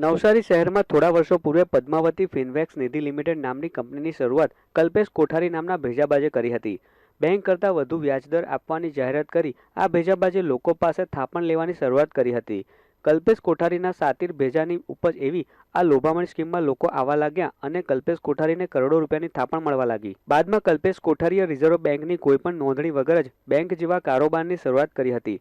નવસારી શહેરમાં થોડા વર્ષો પૂર્વે પદ્માવતી ફિનવેક્સ નિધિ લિમિટેડ નામની કંપનીની શરૂઆત કલ્પેશ કોઠારી નામના ભેજાબાજે કરી હતી. બેંક કરતાં વધુ વ્યાજદર આપવાની જાહેરાત કરી આ ભેજાબાજે લોકો પાસે થાપણ લેવાની શરૂઆત કરી હતી. કલ્પેશ કોઠારીના સાતીર ભેજાની ઉપજ એવી આ લોભામણી સ્કીમમાં લોકો આવવા લાગ્યા અને કલ્પેશ કોઠારીને કરોડો રૂપિયાની થાપણ મળવા લાગી. બાદમાં કલ્પેશ કોઠારીએ રિઝર્વ બેંકની કોઈપણ નોંધણી વગર જ બેંક જેવા કારોબારની શરૂઆત કરી હતી.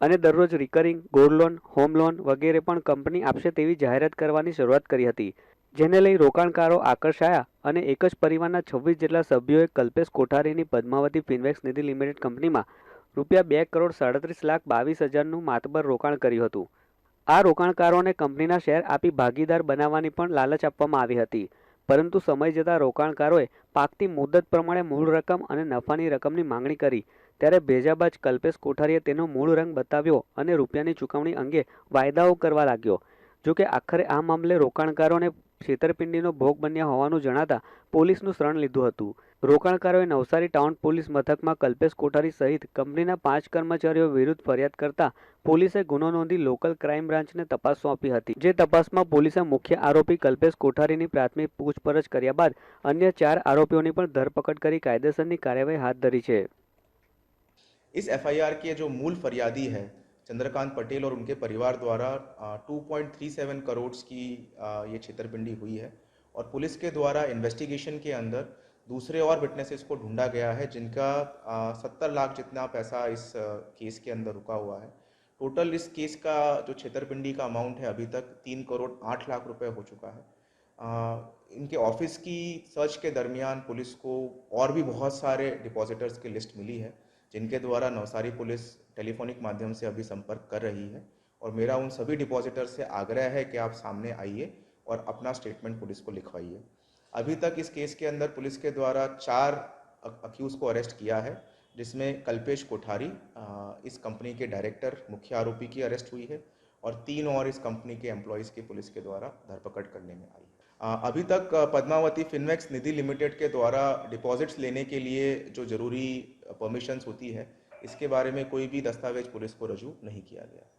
અને દરરોજ recurring gold loan home loan વગેરે પણ કંપની આપશે તેવી જાહેરાત કરવાની શરૂઆત કરી હતી, જેને લઈ રોકાણકારો આકર્ષાયા અને એક જ પરિવારના છવ્વીસ જેટલા સભ્યોએ કલ્પેશ કોઠારીની પદ્માવતી ફિનવેક્સ નિધિ લિમિટેડ કંપનીમાં રૂપિયા બે કરોડ સાડત્રીસ લાખ બાવીસ હજારનું માતબર રોકાણ કર્યું હતું. આ રોકાણકારોને કંપનીના શેર આપી ભાગીદાર બનાવવાની પણ લાલચ આપવામાં આવી હતી, પરંતુ સમય જતાં રોકાણકારોએ પાકતી મુદત પ્રમાણે મૂળ રકમ અને નફાની રકમની માંગણી કરી ત્યારે ભેજાબાજ કલ્પેશ કોઠારીએ તેનો મૂળ રંગ બતાવ્યો અને રૂપિયાની ચૂકવણી અંગે વાયદાઓ કરવા લાગ્યો. જોકે આખરે આ મામલે રોકાણકારોને છેતરપિંડીનો ભોગ બન્યા હોવાનું જણાતા પોલીસનું શરણ લીધું હતું. રોકાણકારોએ નવસારી ટાઉન પોલીસ મથકમાં કલ્પેશ કોઠારી સહિત કંપનીના પાંચ કર્મચારીઓ વિરુદ્ધ ફરિયાદ કરતા પોલીસે ગુનો નોંધી લોકલ ક્રાઇમ બ્રાન્ચને તપાસ સોંપી હતી. જે તપાસમાં પોલીસે મુખ્ય આરોપી કલ્પેશ કોઠારીની પ્રાથમિક પૂછપરછ કર્યા બાદ અન્ય ચાર આરોપીઓની પણ ધરપકડ કરી કાયદેસરની કાર્યવાહી હાથ ધરી છે. इस एफआईआर के जो मूल फरियादी है चंद्रकांत पटेल और उनके परिवार द्वारा two point three seven crore की ये छेतरपिंडी हुई है और पुलिस के द्वारा इन्वेस्टिगेशन के अंदर दूसरे और विटनेसेस को ढूंढा गया है जिनका सत्तर लाख जितना पैसा इस केस के अंदर रुका हुआ है। टोटल इस केस का जो छेतरपिंडी का अमाउंट है अभी तक तीन करोड़ आठ लाख रुपए हो चुका है। आ, इनके ऑफ़िस की सर्च के दरमियान पुलिस को और भी बहुत सारे डिपॉजिटर्स की लिस्ट मिली है। जिनके द्वारा नवसारी पुलिस टेलीफोनिक माध्यम से अभी संपर्क कर रही है और मेरा उन सभी डिपॉजिटर से आग्रह है कि आप सामने आइए और अपना स्टेटमेंट पुलिस को लिखवाइए। अभी तक इस केस के अंदर पुलिस के द्वारा चार अक्यूज को अरेस्ट किया है, जिसमें कल्पेश कोठारी इस कंपनी के डायरेक्टर, मुख्य आरोपी की अरेस्ट हुई है और तीन और इस कंपनी के एम्प्लॉयज़ की पुलिस के द्वारा धरपकड़ करने में आई है। अभी तक पद्मावती फिनवेक्स निधि लिमिटेड के द्वारा डिपॉजिट्स लेने के लिए जो ज़रूरी परमिशंस होती है, इसके बारे में कोई भी दस्तावेज़ पुलिस को रजू नहीं किया गया।